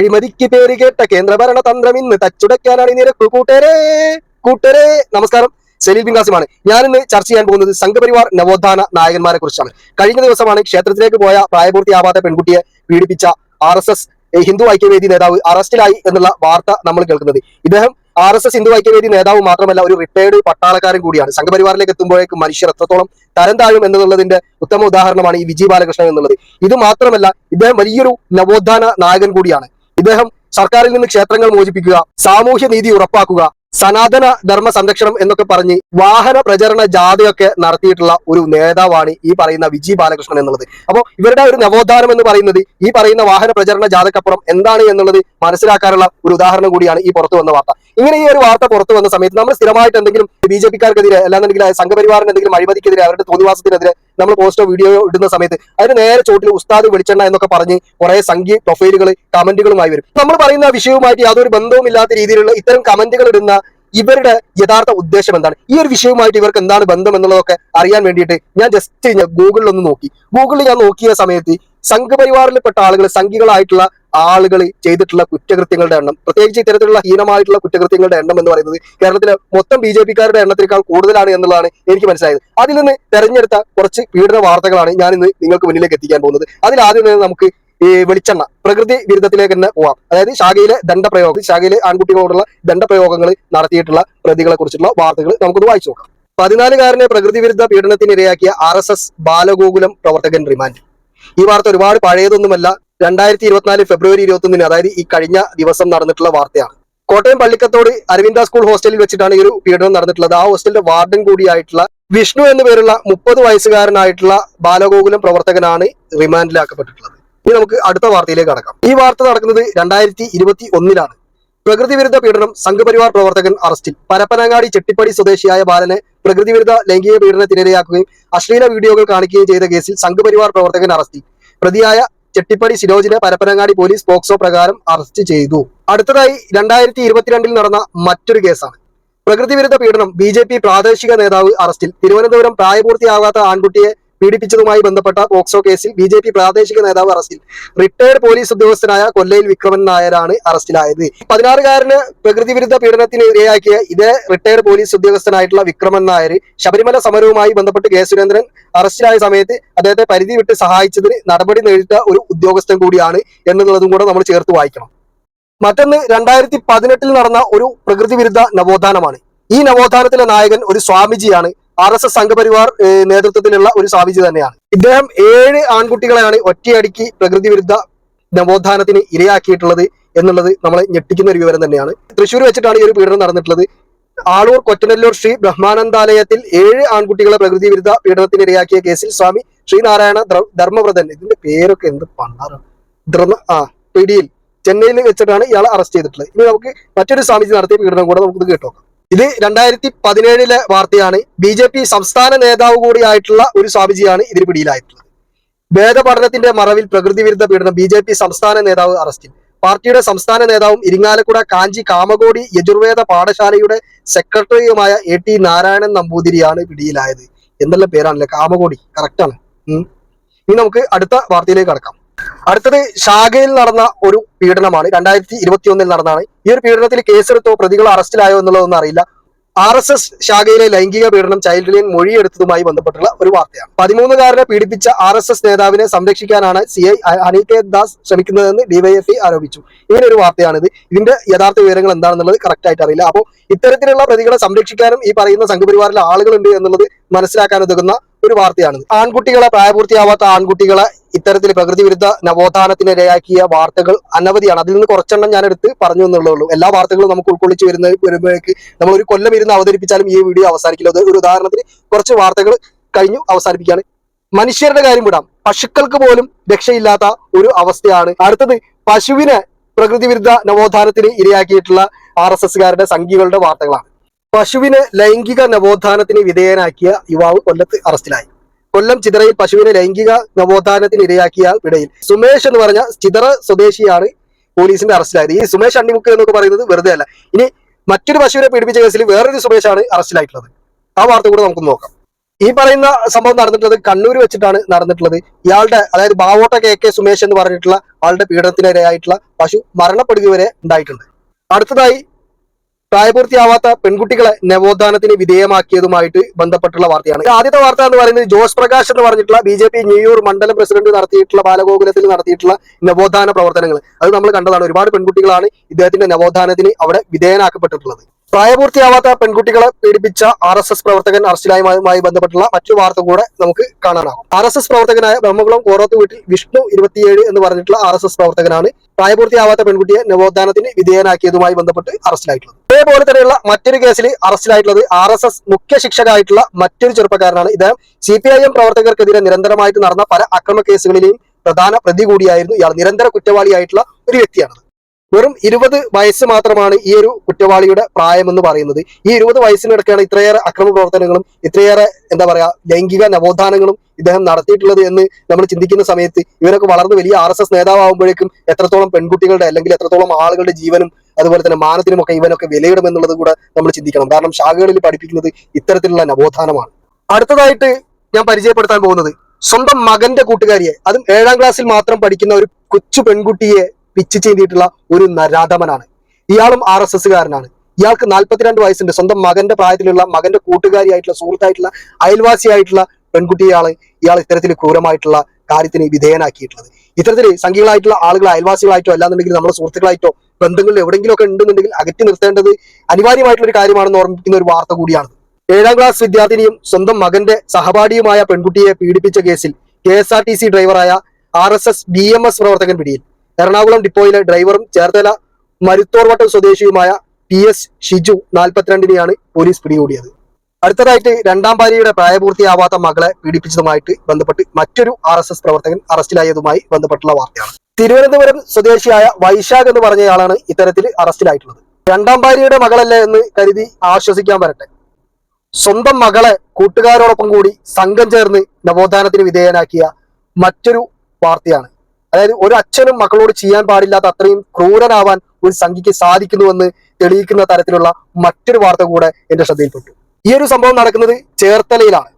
അഴിമതിക്ക് പേര് കേട്ട കേന്ദ്രഭരണ തന്ത്രം ഇന്ന് തച്ചുടയ്ക്കാനാണ് നിരക്ക്. കൂട്ടരെ കൂട്ടരെ. നമസ്കാരം. സലീൽ ബിൻ ഖാസിമാണ് ഞാനിന്ന് ചർച്ച ചെയ്യാൻ പോകുന്നത് സംഘപരിവാർ നവോത്ഥാന നായകന്മാരെ കുറിച്ചാണ്. കഴിഞ്ഞ ദിവസമാണ് ക്ഷേത്രത്തിലേക്ക് പോയ പ്രായപൂർത്തിയാവാത്ത പെൺകുട്ടിയെ പീഡിപ്പിച്ച R S S Hindu Aikyavedi നേതാവ് അറസ്റ്റിലായി എന്നുള്ള വാർത്ത നമ്മൾ കേൾക്കുന്നത്. ഇദ്ദേഹം R S S Hindu Aikyavedi നേതാവ് മാത്രമല്ല ഒരു റിട്ടയർഡ് പട്ടാളക്കാരൻ കൂടിയാണ്. സംഘപരിവാറിലേക്ക് എത്തുമ്പോഴേക്കും മനുഷ്യർ എത്രത്തോളം തരം താഴും എന്നുള്ളതിന്റെ ഉത്തമ ഉദാഹരണമാണ് ഈ വിജയ് ബാലകൃഷ്ണൻ എന്നുള്ളത്. ഇത് മാത്രമല്ല ഇദ്ദേഹം വലിയൊരു നവോത്ഥാന നായകൻ കൂടിയാണ്. ഇദ്ദേഹം സർക്കാരിൽ നിന്ന് ക്ഷേത്രങ്ങൾ മോചിപ്പിക്കുക സാമൂഹ്യ നീതി ഉറപ്പാക്കുക സനാതന ധർമ്മ സംരക്ഷണം എന്നൊക്കെ പറഞ്ഞ് വാഹന പ്രചരണ ജാഥയൊക്കെ നടത്തിയിട്ടുള്ള ഒരു നേതാവാണ് ഈ പറയുന്ന വിജി ബാലകൃഷ്ണൻ എന്നുള്ളത്. അപ്പോൾ ഇവരുടെ ഒരു നവോത്ഥാനം എന്ന് പറയുന്നത് ഈ പറയുന്ന വാഹന പ്രചരണ ജാഥക്കപ്പുറം എന്താണ് എന്നുള്ളത് മനസ്സിലാക്കാനുള്ള ഒരു ഉദാഹരണം കൂടിയാണ് ഈ പുറത്തു വന്ന വാർത്ത. ഇങ്ങനെ ഈ ഒരു വാർത്ത പുറത്തു വന്ന സമയത്ത് നമ്മൾ സ്ഥിരമായിട്ട് എന്തെങ്കിലും ബി ജെ പിക്കാർക്കെതിരെ അല്ലാന്നുണ്ടെങ്കിൽ സംഘപരിവാറിന് എന്തെങ്കിലും അഴിമതിക്കെതിരെ അവരുടെ തോന്നിവാസത്തിനെതിരെ നമ്മൾ പോസ്റ്റോ വീഡിയോ ഇടുന്ന സമയത്ത് അതിന് നേരെ ചോട്ടിൽ ഉസ്താദ് വെളിച്ചെണ്ണ എന്നൊക്കെ പറഞ്ഞ് കുറെ സംഖ്യ പ്രൊഫൈലുകൾ കമന്റുകളുമായി വരും. നമ്മൾ പറയുന്ന വിഷയവുമായിട്ട് യാതൊരു ബന്ധവുമില്ലാത്ത രീതിയിലുള്ള ഇത്തരം കമന്റുകൾ ഇടുന്ന ഇവരുടെ യഥാർത്ഥ ഉദ്ദേശം എന്താണ്? ഈ ഒരു വിഷയവുമായിട്ട് ഇവർക്ക് എന്താണ് ബന്ധം എന്നുള്ളതൊക്കെ അറിയാൻ വേണ്ടിയിട്ട് ഞാൻ ജസ്റ്റ് ഗൂഗിളിൽ ഒന്ന് നോക്കി. ഗൂഗിളിൽ ഞാൻ നോക്കിയ സമയത്ത് സംഘപരിവാറിൽപ്പെട്ട ആളുകൾ സംഘികളായിട്ടുള്ള ആളുകൾ ചെയ്തിട്ടുള്ള കുറ്റകൃത്യങ്ങളുടെ എണ്ണം പ്രത്യേകിച്ച് ഇത്തരത്തിലുള്ള ഹീനമായിട്ടുള്ള കുറ്റകൃത്യങ്ങളുടെ എണ്ണം എന്ന് പറയുന്നത് കേരളത്തിലെ മൊത്തം ബി ജെ പിക്കാരുടെ എണ്ണത്തിനേക്കാൾ കൂടുതലാണ് എന്നുള്ളതാണ് എനിക്ക് മനസ്സിലായത്. അതിൽ നിന്ന് തെരഞ്ഞെടുത്ത കുറച്ച് പീഡന വാർത്തകളാണ് ഞാൻ ഇന്ന് നിങ്ങൾക്ക് മുന്നിലേക്ക് എത്തിക്കാൻ പോകുന്നത്. അതിൽ ആദ്യം തന്നെ നമുക്ക് ഈ വെളിച്ചെണ്ണ പ്രകൃതി വിരുദ്ധത്തിലേക്ക് തന്നെ പോവാം. അതായത് ശാഖയിലെ ദണ്ഡപ്രയോഗം ശാഖയിലെ ആൺകുട്ടികളോടുള്ള ദണ്ഡപ്രയോഗങ്ങൾ നടത്തിയിട്ടുള്ള പ്രതികളെ കുറിച്ചുള്ള വാർത്തകൾ നമുക്കൊന്ന് വായിച്ചു നോക്കാം. പതിനാലുകാരനെ പ്രകൃതി വിരുദ്ധ പീഡനത്തിനിരയാക്കിയ ആർ എസ് എസ് ബാലഗോകുലം പ്രവർത്തകൻ റിമാൻഡ്. ഈ വാർത്ത ഒരുപാട് പഴയതൊന്നുമല്ല രണ്ടായിരത്തി ഇരുപത്തിനാല് ഫെബ്രുവരി ഇരുപത്തൊന്നിന് അതായത് ഈ കഴിഞ്ഞ ദിവസം നടന്നിട്ടുള്ള വാർത്തയാണ്. കോട്ടയം പള്ളിക്കത്തോട് അരവിന്ദ സ്കൂൾ ഹോസ്റ്റലിൽ വെച്ചിട്ടാണ് ഈ ഒരു പീഡനം നടന്നിട്ടുള്ളത്. ആ ഹോസ്റ്റലിന്റെ വാർഡൻ കൂടിയായിട്ടുള്ള വിഷ്ണു എന്ന പേരുള്ള മുപ്പത് വയസ്സുകാരനായിട്ടുള്ള ബാലഗോകുലം പ്രവർത്തകനാണ് റിമാൻഡിലാക്കപ്പെട്ടിട്ടുള്ളത്. ഇനി നമുക്ക് അടുത്ത വാർത്തയിലേക്ക് കടക്കാം. ഈ വാർത്ത നടക്കുന്നത് രണ്ടായിരത്തി ഇരുപത്തി ഒന്നിലാണ് പ്രകൃതി വിരുദ്ധ പീഡനം സംഘപരിവാർ പ്രവർത്തകൻ അറസ്റ്റിൽ. പരപ്പനങ്ങാടി ചെട്ടിപ്പടി സ്വദേശിയായ ബാലനെ പ്രകൃതി വിരുദ്ധ ലൈംഗിക പീഡനത്തിനിരയാക്കുകയും അശ്ലീല വീഡിയോകൾ കാണിക്കുകയും ചെയ്ത കേസിൽ സംഘപരിവാർ പ്രവർത്തകൻ അറസ്റ്റിൽ. പ്രതിയായ ചെട്ടിപ്പടി സിരോജിനെ പരപ്പനങ്ങാടി പോലീസ് പോക്സോ പ്രകാരം അറസ്റ്റ് ചെയ്തു. അടുത്തതായി രണ്ടായിരത്തി ഇരുപത്തിരണ്ടിൽ നടന്ന മറ്റൊരു കേസാണ്. പ്രകൃതി വിരുദ്ധ പീഡനം ബി പ്രാദേശിക നേതാവ് അറസ്റ്റിൽ. തിരുവനന്തപുരം പ്രായപൂർത്തിയാകാത്ത ആൺകുട്ടിയെ പീഡിപ്പിച്ചതുമായി ബന്ധപ്പെട്ട പോക്സോ കേസിൽ ബി പ്രാദേശിക നേതാവ് അറസ്റ്റിൽ. റിട്ടയർഡ് പോലീസ് ഉദ്യോഗസ്ഥനായ കൊല്ലയിൽ വിക്രമൻ നായരാണ് അറസ്റ്റിലായത്. പതിനാറുകാരന് പ്രകൃതി വിരുദ്ധ പീഡനത്തിന് ഇരയാക്കിയ ഇതേ റിട്ടയർഡ് പോലീസ് ഉദ്യോഗസ്ഥനായിട്ടുള്ള വിക്രമൻ നായർ ശബരിമല സമരവുമായി ബന്ധപ്പെട്ട് കെ സുരേന്ദ്രൻ അറസ്റ്റിലായ സമയത്ത് അദ്ദേഹത്തെ പരിധി വിട്ട് സഹായിച്ചതിന് നടപടി നേരിട്ട ഒരു ഉദ്യോഗസ്ഥൻ കൂടിയാണ് എന്നുള്ളതും കൂടെ നമ്മൾ ചേർത്ത് വായിക്കണം. മറ്റൊന്ന് രണ്ടായിരത്തി പതിനെട്ടിൽ നടന്ന ഒരു പ്രകൃതി വിരുദ്ധ നവോത്ഥാനമാണ്. ഈ നവോത്ഥാനത്തിലെ നായകൻ ഒരു സ്വാമിജിയാണ്. ആർ എസ് എസ് സംഘപരിവാർ നേതൃത്വത്തിലുള്ള ഒരു സാവിജി തന്നെയാണ്. ഇദ്ദേഹം ഏഴ് ആൺകുട്ടികളെയാണ് ഒറ്റയടിക്ക് പ്രകൃതി വിരുദ്ധ നവോത്ഥാനത്തിന് ഇരയാക്കിയിട്ടുള്ളത് എന്നുള്ളത് നമ്മളെ ഞെട്ടിക്കുന്ന ഒരു വിവരം തന്നെയാണ്. തൃശ്ശൂർ വെച്ചിട്ടാണ് ഈ ഒരു പീഡനം നടന്നിട്ടുള്ളത്. ആളൂർ കൊറ്റനല്ലൂർ ശ്രീ ബ്രഹ്മാനന്ദാലയത്തിൽ ഏഴ് ആൺകുട്ടികളെ പ്രകൃതി വിരുദ്ധ പീഡനത്തിന് ഇരയാക്കിയ കേസിൽ സ്വാമി ശ്രീനാരായണ ധർ- ധർമ്മവ്രതൻ ഇതിന്റെ പേരൊക്കെ എന്ത് പണ്ടാറാണ് ആ പിടിയിൽ ചെന്നൈയിൽ വെച്ചിട്ടാണ് ഇയാളെ അറസ്റ്റ് ചെയ്തിട്ടുള്ളത്. ഇനി നമുക്ക് മറ്റൊരു സ്വാമിജി നടത്തിയ പീഡനം കൂടെ നമുക്ക് കേട്ടോ ഇത് രണ്ടായിരത്തി പതിനേഴിലെ വാർത്തയാണ്. ബി ജെ പി സംസ്ഥാന നേതാവ് കൂടിയായിട്ടുള്ള ഒരു സ്വാമിജിയാണ് ഇതിന് പിടിയിലായിട്ടുള്ളത്. വേദപഠനത്തിന്റെ മറവിൽ പ്രകൃതി വിരുദ്ധ പീഡനം ബി ജെ പി സംസ്ഥാന നേതാവ് അറസ്റ്റിൽ പാർട്ടിയുടെ സംസ്ഥാന നേതാവും ഇരിങ്ങാലക്കുട കാഞ്ചി കാമകോടി യജുർവേദ പാഠശാലയുടെ സെക്രട്ടറിയുമായ എ ടി നാരായണൻ നമ്പൂതിരിയാണ് പിടിയിലായത്. എന്തെല്ലാം പേരാണല്ലേ കാമകോടി? കറക്റ്റാണ് ഇനി നമുക്ക് അടുത്ത വാർത്തയിലേക്ക് കടക്കാം. അടുത്തത് ഷാഗയിൽ നടന്ന ഒരു പീഡനമാണ്. രണ്ടായിരത്തി ഇരുപത്തി ഒന്നിൽ നടന്നതാണ്. ഈ ഒരു പീഡനത്തിൽ കേസെടുത്തോ പ്രതികൾ അറസ്റ്റിലായോ എന്നുള്ളതൊന്നും അറിയില്ല. ആർ എസ് എസ് ശാഖയിലെ ലൈംഗിക പീഡനം ചൈൽഡ് ലൈൻ മൊഴിയെടുത്തതുമായി ബന്ധപ്പെട്ടുള്ള ഒരു വാർത്തയാണ്. പതിമൂന്നുകാരനെ പീഡിപ്പിച്ച ആർ എസ് എസ് നേതാവിനെ സംരക്ഷിക്കാനാണ് സി ഐ അനികേത് ദാസ് ശ്രമിക്കുന്നതെന്ന് ഡിവൈഎഫ്ഐ ആരോപിച്ചു. ഇങ്ങനെ ഒരു വാർത്തയാണിത്. ഇതിന്റെ യഥാർത്ഥ വിവരങ്ങൾ എന്താണെന്നുള്ളത് കറക്റ്റ് ആയിട്ട് അറിയില്ല. അപ്പോൾ ഇത്തരത്തിലുള്ള പ്രതികളെ സംരക്ഷിക്കാനും ഈ പറയുന്ന സംഘപരിവാറിലെ ആളുകളുണ്ട് എന്നുള്ളത് മനസ്സിലാക്കാൻ ഉതകുന്ന ഒരു വാർത്തയാണ്. ആൺകുട്ടികളെ പ്രായപൂർത്തിയാവാത്ത ആൺകുട്ടികളെ ഇത്തരത്തിൽ പ്രകൃതി വിരുദ്ധ നവോത്ഥാനത്തിനിരയാക്കിയ വാർത്തകൾ അനവധിയാണ്. അതിൽ നിന്ന് കുറച്ചെണ്ണം ഞാൻ എടുത്ത് പറഞ്ഞു എന്നുള്ളേ ഉള്ളൂ എല്ലാ വാർത്തകളും നമുക്ക് ഉൾക്കൊള്ളിച്ച് വരുന്ന വരുമ്പോഴേക്ക് നമ്മൾ ഒരു കൊല്ലം ഇരുന്ന് അവതരിപ്പിച്ചാലും ഈ വീഡിയോ അവസാനിക്കില്ല. ഒരു ഉദാഹരണത്തിന് കുറച്ച് വാർത്തകൾ കഴിഞ്ഞു അവസാനിപ്പിക്കുകയാണ്. മനുഷ്യരുടെ കാര്യം വിടാം. പശുക്കൾക്ക് പോലും രക്ഷയില്ലാത്ത ഒരു അവസ്ഥയാണ്. അടുത്തത് പശുവിനെ പ്രകൃതി വിരുദ്ധ നവോത്ഥാനത്തിന് ഇരയാക്കിയിട്ടുള്ള ആർ എസ് എസ്കാരുടെ സംഖ്യകളുടെ വാർത്തകളാണ്. പശുവിനെ ലൈംഗിക നവോത്ഥാനത്തിന് വിധേയനാക്കിയ യുവാവ് കൊല്ലത്ത് അറസ്റ്റിലായി. കൊല്ലം ചിതറയിൽ പശുവിനെ ലൈംഗിക നവോത്ഥാനത്തിന് ഇരയാക്കിയ ഇടയിൽ സുമേഷ് എന്ന് പറഞ്ഞ ചിതറ സ്വദേശിയാണ് പോലീസിന്റെ അറസ്റ്റിലായത്. ഈ സുമേഷ് അണ്ണിമുക്ക് എന്നൊക്കെ പറയുന്നത് വെറുതെ അല്ല. ഇനി മറ്റൊരു പശുവിനെ പീഡിപ്പിച്ച കേസിൽ വേറൊരു സുമേഷാണ് അറസ്റ്റിലായിട്ടുള്ളത്. ആ വാർത്ത കൂടെ നമുക്ക് നോക്കാം. ഈ പറയുന്ന സംഭവം നടന്നിട്ടുള്ളത് കണ്ണൂർ വെച്ചിട്ടാണ് നടന്നിട്ടുള്ളത്. ഇയാളുടെ അതായത് ബാവോട്ട കെ കെ സുമേഷ് എന്ന് പറഞ്ഞിട്ടുള്ള ആളുടെ പീഡനത്തിനിരയായിട്ടുള്ള പശു മരണപ്പെടുക വരെ ഉണ്ടായിട്ടുണ്ട്. അടുത്തതായി പ്രായപൂർത്തിയാവാത്ത പെൺകുട്ടികളെ നവോത്ഥാനത്തിന് വിധേയമാക്കിയതുമായിട്ട് ബന്ധപ്പെട്ടുള്ള വാർത്തയാണ്. ആദ്യത്തെ വാർത്ത എന്ന് പറയുന്നത് ജോസ് പ്രകാശ് എന്ന് പറഞ്ഞിട്ടുള്ള ബി ജെ പി ന്യൂയൂർ മണ്ഡലം പ്രസിഡന്റ് നടത്തിയിട്ടുള്ള ബാലഗോകുലത്തിൽ നടത്തിയിട്ടുള്ള നവോത്ഥാന പ്രവർത്തനങ്ങൾ. അത് നമ്മൾ കണ്ടതാണ്. ഒരുപാട് പെൺകുട്ടികളാണ് ഇദ്ദേഹത്തിന്റെ നവോത്ഥാനത്തിന് അവിടെ വിധേയനാക്കപ്പെട്ടിട്ടുള്ളത്. പ്രായപൂർത്തിയാവാത്ത പെൺകുട്ടികളെ പീഡിപ്പിച്ച ആർ എസ് എസ് പ്രവർത്തകൻ അറസ്റ്റിലായുമായി ബന്ധപ്പെട്ടുള്ള മറ്റു വാർത്ത കൂടെ നമുക്ക് കാണാനാകും. ആർ എസ് എസ് പ്രവർത്തകനായ ബ്രഹ്മകുളം കോറത്ത് വീട്ടിൽ വിഷ്ണു ഇരുപത്തിയേഴ് എന്ന് പറഞ്ഞിട്ടുള്ള ആർ എസ് എസ് പ്രവർത്തകനാണ് പ്രായപൂർത്തിയാവാത്ത പെൺകുട്ടിയെ നവോത്ഥാനത്തിന് വിധേയനാക്കിയതുമായി ബന്ധപ്പെട്ട് അറസ്റ്റിലായിട്ടുള്ളത്. അതേപോലെ തന്നെയുള്ള മറ്റൊരു കേസിൽ അറസ്റ്റിലായിട്ടുള്ളത് ആർ എസ് എസ് മുഖ്യ ശിക്ഷകായിട്ടുള്ള മറ്റൊരു ചെറുപ്പക്കാരനാണ്. ഇദ്ദേഹം സി പി ഐ എം പ്രവർത്തകർക്കെതിരെ നിരന്തരമായിട്ട് നടന്ന പല അക്രമ കേസുകളിലെയും പ്രധാന പ്രതി കൂടിയായിരുന്നു ഇയാൾ നിരന്തര കുറ്റവാളിയായിട്ടുള്ള ഒരു വ്യക്തിയാണ് വെറും ഇരുപത് വയസ്സ് മാത്രമാണ് ഈ ഒരു കുറ്റവാളിയുടെ പ്രായമെന്ന് പറയുന്നത്. ഈ ഇരുപത് വയസ്സിനിടയ്ക്കാണ് ഇത്രയേറെ അക്രമ പ്രവർത്തനങ്ങളും ഇത്രയേറെ എന്താ പറയാ ലൈംഗിക നവോത്ഥാനങ്ങളും ഇദ്ദേഹം നടത്തിയിട്ടുള്ളത് എന്ന് നമ്മൾ ചിന്തിക്കുന്ന സമയത്ത് ഇവരൊക്കെ വളർന്ന് വലിയ ആർ എസ് എസ് നേതാവുമ്പോഴേക്കും എത്രത്തോളം പെൺകുട്ടികളുടെ അല്ലെങ്കിൽ എത്രത്തോളം ആളുകളുടെ ജീവനും അതുപോലെ തന്നെ മാനത്തിനുമൊക്കെ ഇവനൊക്കെ വിലയിടുമെന്നുള്ളത് കൂടെ നമ്മൾ ചിന്തിക്കണം. കാരണം ശാഖകളിൽ പഠിപ്പിക്കുന്നത് ഇത്തരത്തിലുള്ള നവോത്ഥാനമാണ്. അടുത്തതായിട്ട് ഞാൻ പരിചയപ്പെടുത്താൻ പോകുന്നത് സ്വന്തം മകന്റെ കൂട്ടുകാരിയെ. അതും ഏഴാം ക്ലാസ്സിൽ മാത്രം പഠിക്കുന്ന ഒരു കൊച്ചു പെൺകുട്ടിയെ പിച്ച് ചെയ്തിട്ടുള്ള ഒരു നരാധമനാണ്. ഇയാളും ആർ എസ് എസ്സുകാരനാണ്. ഇയാൾക്ക് നാൽപ്പത്തിരണ്ട് വയസ്സുണ്ട്. സ്വന്തം മകന്റെ പ്രായത്തിലുള്ള മകന്റെ കൂട്ടുകാരിയായിട്ടുള്ള സുഹൃത്തായിട്ടുള്ള അയൽവാസിയായിട്ടുള്ള പെൺകുട്ടിയാണ് ഇയാൾ ഇത്തരത്തിൽ ക്രൂരമായിട്ടുള്ള കാര്യത്തിന് വിധേയനാക്കിയിട്ടുള്ളത്. ഇത്തരത്തിൽ സംഘികളായിട്ടുള്ള ആളുകൾ അയൽവാസികളായിട്ടോ അല്ലാന്നുണ്ടെങ്കിൽ നമ്മുടെ സുഹൃത്തുക്കളായിട്ടോ ബന്ധങ്ങളിൽ എവിടെയെങ്കിലും ഒക്കെ ഉണ്ടെന്നുണ്ടെങ്കിൽ അകറ്റി നിർത്തേണ്ടത് അനിവാര്യമായിട്ടുള്ള ഒരു കാര്യമാണെന്ന് ഓർമ്മിപ്പിക്കുന്ന ഒരു വാർത്ത കൂടിയാണ് ഏഴാം ക്ലാസ് വിദ്യാർത്ഥിനിയും സ്വന്തം മകന്റെ സഹപാഠിയുമായ പെൺകുട്ടിയെ പീഡിപ്പിച്ച കേസിൽ കെ ഡ്രൈവറായ ആർ എസ് എസ് പ്രവർത്തകൻ പിടിയിൽ. എറണാകുളം ഡിപ്പോയിലെ ഡ്രൈവറും ചേർത്തല മരുത്തോർവട്ടം സ്വദേശിയുമായ പി എസ് ഷിജു നാൽപ്പത്തിരണ്ടിനെയാണ് പോലീസ് പിടികൂടിയത്. അടുത്തതായിട്ട് രണ്ടാം ഭാര്യയുടെ പ്രായപൂർത്തിയാവാത്ത മകളെ പീഡിപ്പിച്ചതുമായിട്ട് ബന്ധപ്പെട്ട് മറ്റൊരു ആർ എസ് എസ് പ്രവർത്തകൻ അറസ്റ്റിലായതുമായി ബന്ധപ്പെട്ടുള്ള വാർത്തയാണ്. തിരുവനന്തപുരം സ്വദേശിയായ വൈശാഖ് എന്ന് പറഞ്ഞയാളാണ് ഇത്തരത്തിൽ അറസ്റ്റിലായിട്ടുള്ളത്. രണ്ടാം ഭാര്യയുടെ മകളല്ലേ എന്ന് കരുതി ആശ്വസിക്കാൻ വരട്ടെ. സ്വന്തം മകളെ കൂട്ടുകാരോടൊപ്പം കൂടി സംഘം ചേർന്ന് നവോത്ഥാനത്തിന് വിധേയനാക്കിയ മറ്റൊരു വാർത്തയാണ് അതായത് ഒരു അച്ഛനും മക്കളോട് ചെയ്യാൻ പാടില്ലാത്ത അത്രയും ക്രൂരനാവാൻ ഒരു സംഖ്യയ്ക്ക് സാധിക്കുന്നുവെന്ന് തെളിയിക്കുന്ന തരത്തിലുള്ള മറ്റൊരു വാർത്ത കൂടെ എന്റെ ശ്രദ്ധയിൽപ്പെട്ടു. ഈ ഒരു സംഭവം നടക്കുന്നത് ചേർത്തലയിലാണ്.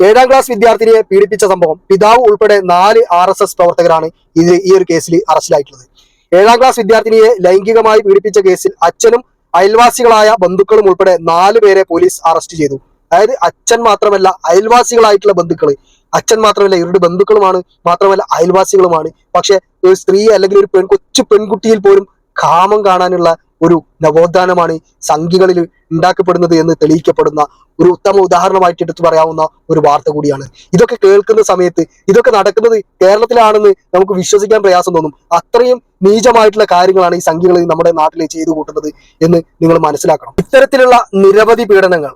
ഏഴാം ക്ലാസ് വിദ്യാർത്ഥിനിയെ പീഡിപ്പിച്ച സംഭവം പിതാവ് ഉൾപ്പെടെ നാല് ആർ എസ് എസ് പ്രവർത്തകരാണ് ഇത് ഈ ഒരു കേസിൽ അറസ്റ്റിലായിട്ടുള്ളത്. ഏഴാം ക്ലാസ് വിദ്യാർത്ഥിനിയെ ലൈംഗികമായി പീഡിപ്പിച്ച കേസിൽ അച്ഛനും അയൽവാസികളായ ബന്ധുക്കളും ഉൾപ്പെടെ നാല് പേരെ പോലീസ് അറസ്റ്റ് ചെയ്തു. അതായത് അച്ഛൻ മാത്രമല്ല അയൽവാസികളായിട്ടുള്ള ബന്ധുക്കൾ അച്ഛൻ മാത്രമല്ല ഇവരുടെ ബന്ധുക്കളുമാണ് മാത്രമല്ല അയൽവാസികളുമാണ്. പക്ഷെ ഒരു സ്ത്രീ അല്ലെങ്കിൽ ഒരു പെൺ കൊച്ചു പെൺകുട്ടിയിൽ പോലും കാമം കാണാനുള്ള ഒരു നവോത്ഥാനമാണ് സംഖ്യകളിൽ ഉണ്ടാക്കപ്പെടുന്നത് എന്ന് തെളിയിക്കപ്പെടുന്ന ഒരു ഉത്തമ ഉദാഹരണമായിട്ട് എടുത്തു പറയാവുന്ന ഒരു വാർത്ത കൂടിയാണ്. ഇതൊക്കെ കേൾക്കുന്ന സമയത്ത് ഇതൊക്കെ നടക്കുന്നത് കേരളത്തിലാണെന്ന് നമുക്ക് വിശ്വസിക്കാൻ പ്രയാസം തോന്നും. അത്രയും നീചമായിട്ടുള്ള കാര്യങ്ങളാണ് ഈ സംഖ്യകൾ നമ്മുടെ നാട്ടിൽ ചെയ്തു കൂട്ടുന്നത് എന്ന് നിങ്ങൾ മനസ്സിലാക്കണം. ഇത്തരത്തിലുള്ള നിരവധി പീഡനങ്ങൾ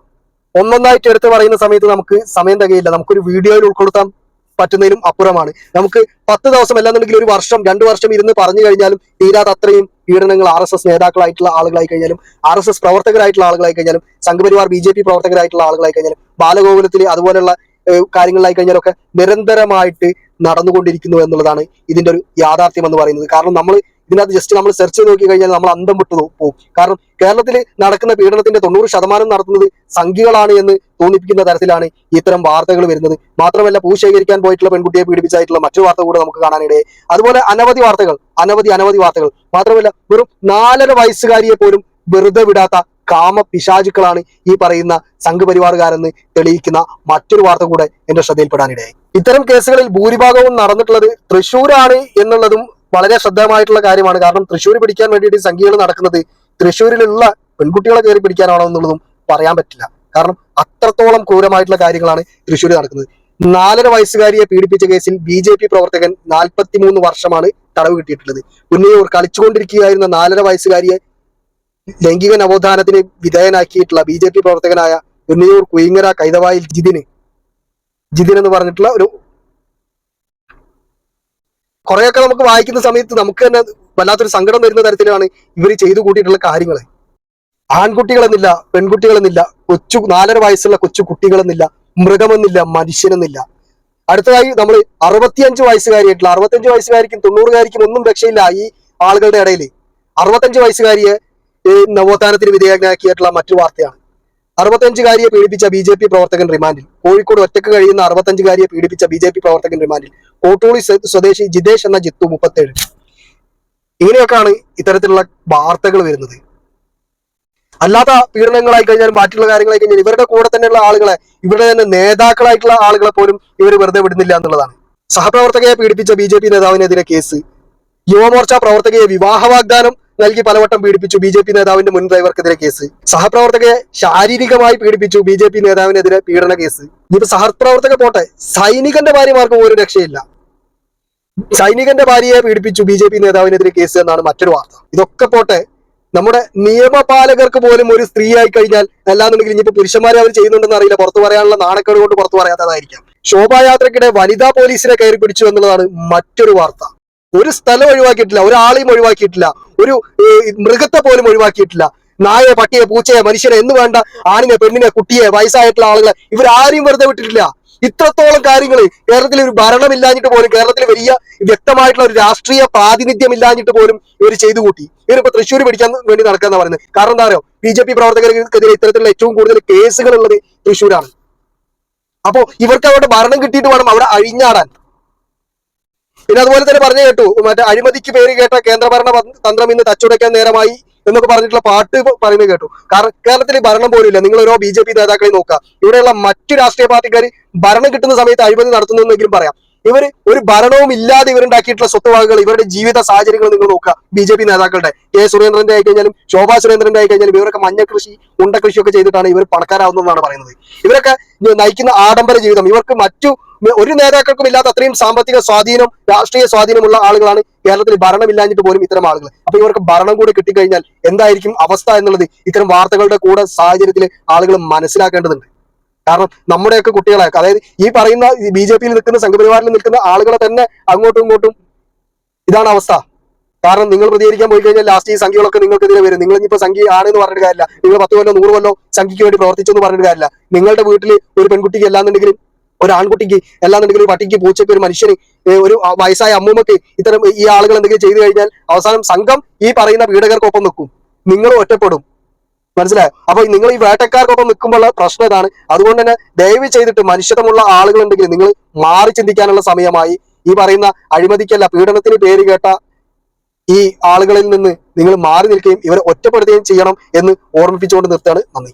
ഒന്നൊന്നായിട്ട് എടുത്ത് പറയുന്ന സമയത്ത് നമുക്ക് സമയം തികയില്ല. നമുക്കൊരു വീഡിയോയിൽ ഉൾക്കൊള്ളുത്താൻ പറ്റുന്നതിനും അപ്പുറമാണ്. നമുക്ക് പത്ത് ദിവസം അല്ലാന്നുണ്ടെങ്കിൽ ഒരു വർഷം രണ്ടു വർഷം ഇരുന്ന് പറഞ്ഞു കഴിഞ്ഞാലും തീരാത്ത അത്രയും പീഡനങ്ങൾ ആർ എസ് എസ് നേതാക്കളായിട്ടുള്ള ആളുകളായി കഴിഞ്ഞാലും ആർ എസ് എസ് പ്രവർത്തകരായിട്ടുള്ള ആളുകളായി കഴിഞ്ഞാലും സംഘപരിവാർ ബി ജെ പി പ്രവർത്തകരായിട്ടുള്ള ആളുകളായി കഴിഞ്ഞാലും ബാലഗോകുലത്തിൽ അതുപോലെയുള്ള കാര്യങ്ങളായി കഴിഞ്ഞാലൊക്കെ നിരന്തരമായിട്ട് നടന്നുകൊണ്ടിരിക്കുന്നു എന്നുള്ളതാണ് ഇതിന്റെ ഒരു യാഥാർത്ഥ്യം എന്ന് പറയുന്നത്. കാരണം നമ്മൾ ഇതിനകത്ത് ജസ്റ്റ് നമ്മൾ സെർച്ച് ചെയ്ത് നോക്കി കഴിഞ്ഞാൽ നമ്മൾ അന്തം വിട്ടു പോകും കാരണം കേരളത്തിൽ നടക്കുന്ന പീഡനത്തിന്റെ തൊണ്ണൂറ് ശതമാനം നടത്തുന്നത് സംഖ്യകളാണ് എന്ന് തോന്നിപ്പിക്കുന്ന തരത്തിലാണ് ഇത്തരം വാർത്തകൾ വരുന്നത്. മാത്രമല്ല പൂ ശേഖരിക്കാൻ പോയിട്ടുള്ള പെൺകുട്ടിയെ പീഡിപ്പിച്ചായിട്ടുള്ള മറ്റു വാർത്ത കൂടെ നമുക്ക് കാണാനിടയായി. അതുപോലെ അനവധി വാർത്തകൾ അനവധി അനവധി വാർത്തകൾ. മാത്രമല്ല വെറും നാലര വയസ്സുകാരിയെ പോലും വെറുതെ വിടാത്ത കാമ പിശാചുക്കളാണ് ഈ പറയുന്ന സംഘപരിവാറുകാരെന്ന് തെളിയിക്കുന്ന മറ്റൊരു വാർത്ത കൂടെ എന്റെ ശ്രദ്ധയിൽപ്പെടാനിടയായി. ഇത്തരം കേസുകളിൽ ഭൂരിഭാഗവും നടന്നിട്ടുള്ളത് തൃശ്ശൂരാണ് എന്നുള്ളതും വളരെ ശ്രദ്ധേയമായിട്ടുള്ള കാര്യമാണ്. കാരണം തൃശ്ശൂർ പിടിക്കാൻ വേണ്ടിയിട്ട് സംഖ്യകൾ നടക്കുന്നത് തൃശ്ശൂരിലുള്ള പെൺകുട്ടികളെ കയറി പിടിക്കാനാണോ എന്നുള്ളതും പറയാൻ പറ്റില്ല. കാരണം അത്രത്തോളം ക്രൂരമായിട്ടുള്ള കാര്യങ്ങളാണ് തൃശ്ശൂർ നടക്കുന്നത്. നാലര വയസ്സുകാരിയെ പീഡിപ്പിച്ച കേസിൽ ബി ജെ പി പ്രവർത്തകൻ നാൽപ്പത്തിമൂന്ന് വർഷമാണ് തടവ് കിട്ടിയിട്ടുള്ളത്. ഉന്നയൂർ കളിച്ചുകൊണ്ടിരിക്കുകയായിരുന്ന നാലര വയസ്സുകാരിയെ ലൈംഗിക നവോത്ഥാനത്തിന് വിധേയനാക്കിയിട്ടുള്ള ബി ജെ പി പ്രവർത്തകനായ ഉന്നയൂർ കുയിങ്ങര കൈതവായിൽ ജിതിന് ജിതിൻ എന്ന് പറഞ്ഞിട്ടുള്ള ഒരു കുറെയൊക്കെ നമുക്ക് വായിക്കുന്ന സമയത്ത് നമുക്ക് തന്നെ വല്ലാത്തൊരു സങ്കടം വരുന്ന തരത്തിലാണ് ഇവർ ചെയ്തു കൂട്ടിയിട്ടുള്ള കാര്യങ്ങൾ ആൺകുട്ടികളെന്നില്ല പെൺകുട്ടികളെന്നില്ല കൊച്ചു നാലര വയസ്സുള്ള കൊച്ചു കുട്ടികളെന്നില്ല മൃഗമെന്നില്ല മനുഷ്യനെന്നില്ല. അടുത്തതായി നമ്മൾ അറുപത്തിയഞ്ച് വയസ്സുകാരിയായിട്ടുള്ള അറുപത്തഞ്ച് വയസ്സുകാരിക്കും തൊണ്ണൂറുകാരിക്കും ഒന്നും രക്ഷയില്ല ഈ ആളുകളുടെ ഇടയിൽ അറുപത്തഞ്ച് വയസ്സുകാരിയെ നവോത്ഥാനത്തിന് വിധേയനാക്കിയിട്ടുള്ള മറ്റു വാർത്തയാണ്. അറുപത്തഞ്ചുകാരിയെ പീഡിപ്പിച്ച ബി ജെ പി പ്രവർത്തകൻ റിമാൻഡിൽ. കോഴിക്കോട് ഒറ്റയ്ക്ക് കഴിയുന്ന അറുപത്തഞ്ചുകാരിയെ പീഡിപ്പിച്ച ബി ജെ പി പ്രവർത്തകൻ റിമാൻഡിൽ. കോട്ടൂളി സ്വദേശി ജിതേഷ് എന്ന ജിത്തു മുപ്പത്തേഴ്. ഇങ്ങനെയൊക്കെയാണ് ഇത്തരത്തിലുള്ള വാർത്തകൾ വരുന്നത്. അല്ലാത്ത പീഡനങ്ങളായി കഴിഞ്ഞാലും ബാക്കിയുള്ള കാര്യങ്ങളായി കഴിഞ്ഞാൽ ഇവരുടെ കൂടെ തന്നെയുള്ള ആളുകളെ ഇവരുടെ തന്നെ നേതാക്കളായിട്ടുള്ള ആളുകളെ പോലും ഇവർ വെറുതെ വിടുന്നില്ല എന്നുള്ളതാണ്. സഹപ്രവർത്തകയെ പീഡിപ്പിച്ച ബി ജെ പി നേതാവിനെതിരെ കേസ്. യുവമോർച്ച പ്രവർത്തകയെ വിവാഹ വാഗ്ദാനം നൽകി പലവട്ടം പീഡിപ്പിച്ചു ബി ജെ പി നേതാവിന്റെ മുൻ ഡ്രൈവർക്കെതിരെ കേസ്. സഹപ്രവർത്തകയെ ശാരീരികമായി പീഡിപ്പിച്ചു ബി ജെ പി നേതാവിനെതിരെ പീഡന കേസ്. ഇനിയിപ്പോ സഹപ്രവർത്തക പോട്ടെ. സൈനികന്റെ ഭാര്യമാർക്കും ഒരു രക്ഷയില്ല. സൈനികന്റെ ഭാര്യയെ പീഡിപ്പിച്ചു ബി ജെ പി നേതാവിനെതിരെ കേസ് എന്നാണ് മറ്റൊരു വാർത്ത. ഇതൊക്കെ പോട്ടെ. നമ്മുടെ നിയമപാലകർക്ക് പോലും ഒരു സ്ത്രീ ആയി കഴിഞ്ഞാൽ അല്ലാന്നുണ്ടെങ്കിൽ ഇനിയിപ്പോ പുരുഷന്മാരെ അവർ ചെയ്യുന്നുണ്ടെന്ന് അറിയില്ല. പുറത്തു പറയാനുള്ള നാണക്കേട് കൊണ്ട് പുറത്തു പറയാത്തതായിരിക്കാം. ശോഭായാത്രക്കിടെ വനിതാ പോലീസിനെ കയറി പിടിച്ചു എന്നുള്ളതാണ് മറ്റൊരു വാർത്ത. ഒരു സ്ഥലം ഒഴിവാക്കിയിട്ടില്ല ഒരാളെയും ഒഴിവാക്കിയിട്ടില്ല ഒരു മൃഗത്തെ പോലും ഒഴിവാക്കിയിട്ടില്ല. നായെ പട്ടിയെ പൂച്ചയെ മനുഷ്യനെ എന്ന് വേണ്ട ആണിനെ പെണ്ണിനെ കുട്ടിയെ വയസ്സായിട്ടുള്ള ആളുകളെ ഇവരാരെയും വെറുതെ വിട്ടിട്ടില്ല. ഇത്രത്തോളം കാര്യങ്ങൾ കേരളത്തിൽ ഒരു ഭരണമില്ലാഞ്ഞിട്ട് പോലും കേരളത്തിൽ വലിയ വ്യക്തമായിട്ടുള്ള ഒരു രാഷ്ട്രീയ പ്രാതിനിധ്യം ഇല്ലാഞ്ഞിട്ട് പോലും ഇവർ ചെയ്തു കൂട്ടി. ഇവരിപ്പോ തൃശ്ശൂർ പിടിക്കാൻ വേണ്ടി നടക്കാന്ന് പറയുന്നത്. കാരണം എന്താ പറയുക ബി ജെ പി പ്രവർത്തകർക്കെതിരെ ഇത്തരത്തിലുള്ള ഏറ്റവും കൂടുതൽ കേസുകൾ ഉള്ളത് തൃശ്ശൂരാണ്. അപ്പോ ഇവർക്ക് അവരുടെ ഭരണം കിട്ടിയിട്ട് വേണം അവിടെ അഴിഞ്ഞാടാൻ. പിന്നെ അതുപോലെ തന്നെ പറഞ്ഞു കേട്ടു മറ്റേ അഴിമതിക്ക് പേര് കേട്ട കേന്ദ്രഭരണ തന്ത്രം ഇന്ന് തച്ചുടയ്ക്കാൻ നേരമായി എന്നൊക്കെ പറഞ്ഞിട്ടുള്ള പാട്ട് പറയുന്നത് കേട്ടു. കാരണം കേരളത്തിൽ ഭരണം പോലും ഇല്ല നിങ്ങൾ ഓരോ ബി ജെ പി നേതാക്കളെ നോക്കുക. ഇവിടെയുള്ള മറ്റു രാഷ്ട്രീയ പാർട്ടിക്കാർ ഭരണം കിട്ടുന്ന സമയത്ത് അഴിമതി നടത്തുന്നെങ്കിലും പറയാം. ഇവർ ഒരു ഭരണവും ഇല്ലാതെ ഇവരുണ്ടാക്കിയിട്ടുള്ള സ്വത്തുവകകൾ ഇവരുടെ ജീവിത സാഹചര്യങ്ങൾ നിങ്ങൾ നോക്കുക. ബി ജെ പി നേതാക്കളുടെ കെ സുരേന്ദ്രന്റെ ആയി കഴിഞ്ഞാലും ശോഭാ സുരേന്ദ്രന്റെ ആയി കഴിഞ്ഞാലും ഇവരൊക്കെ ഉണ്ട കൃഷിയൊക്കെ ചെയ്തിട്ടാണ് ഇവർ പണക്കാരാവുന്നതെന്നാണ് പറയുന്നത്. ഇവരൊക്കെ നയിക്കുന്ന ആഡംബര ജീവിതം. ഇവർക്ക് മറ്റു ഒരു നേതാക്കൾക്കും ഇല്ലാത്ത അത്രയും സാമ്പത്തിക സ്വാധീനം രാഷ്ട്രീയ സ്വാധീനമുള്ള ആളുകളാണ് കേരളത്തിൽ ഭരണമില്ലാഞ്ഞിട്ട് പോലും ഇത്തരം ആളുകൾ. അപ്പൊ ഇവർക്ക് ഭരണം കൂടി കിട്ടിക്കഴിഞ്ഞാൽ എന്തായിരിക്കും അവസ്ഥ എന്നുള്ളത് ഇത്തരം വാർത്തകളുടെ കൂടെ സാഹചര്യത്തിൽ ആളുകൾ മനസ്സിലാക്കേണ്ടതുണ്ട്. കാരണം നമ്മുടെയൊക്കെ കുട്ടികളെ അതായത് ഈ പറയുന്ന ബി ജെ പിയിൽ നിൽക്കുന്ന സംഘപരിവാറിൽ നിൽക്കുന്ന ആളുകളെ തന്നെ അങ്ങോട്ടും ഇങ്ങോട്ടും ഇതാണ് അവസ്ഥ. കാരണം നിങ്ങൾ പ്രതികരിക്കാൻ പോയി കഴിഞ്ഞാൽ ലാസ്റ്റ് ഈ സംഖ്യകളൊക്കെ നിങ്ങൾക്കെതിരെ വരും. നിങ്ങൾ ഇപ്പൊ സംഖ്യ ആണെന്ന് പറഞ്ഞിട്ട് കാര്യമില്ല. നിങ്ങൾ പത്ത് കൊല്ലോ നൂറ് കൊല്ലോ സംഖ്യയ്ക്ക് വേണ്ടി പ്രവർത്തിച്ചു എന്ന് പറഞ്ഞിട്ട് കാര്യമില്ല. നിങ്ങളുടെ വീട്ടിൽ ഒരു പെൺകുട്ടിക്ക് അല്ലാന്നുണ്ടെങ്കിൽ ഒരു ആൺകുട്ടിക്ക് അല്ലാന്നുണ്ടെങ്കിൽ ഒരു പട്ടിക്ക് പൂച്ചയ്ക്ക് ഒരു മനുഷ്യന് ഒരു വയസ്സായ അമ്മൂമ്മക്ക് ഇത്തരം ഈ ആളുകൾ എന്തെങ്കിലും ചെയ്തു കഴിഞ്ഞാൽ അവസാനം സംഘം ഈ പറയുന്ന പീഡകർക്കൊപ്പം നിൽക്കും. നിങ്ങൾ ഒറ്റപ്പെടും. മനസ്സിലായോ? അപ്പൊ നിങ്ങൾ ഈ വേട്ടക്കാർക്കൊപ്പം നിൽക്കുമ്പോൾ പ്രശ്നം ഇതാണ്. അതുകൊണ്ട് തന്നെ ദയവ് ചെയ്തിട്ട് മനുഷ്യത്വമുള്ള ആളുകൾ ഉണ്ടെങ്കിൽ നിങ്ങൾ മാറി ചിന്തിക്കാനുള്ള സമയമായി. ഈ പറയുന്ന അഴിമതിക്കല്ല പീഡനത്തിന് പേര് കേട്ട ഈ ആളുകളിൽ നിന്ന് നിങ്ങൾ മാറി നിൽക്കുകയും ഇവരെ ഒറ്റപ്പെടുത്തുകയും ചെയ്യണം എന്ന് ഓർമ്മിപ്പിച്ചുകൊണ്ട് നിർത്തുകയാണ്. നന്ദി.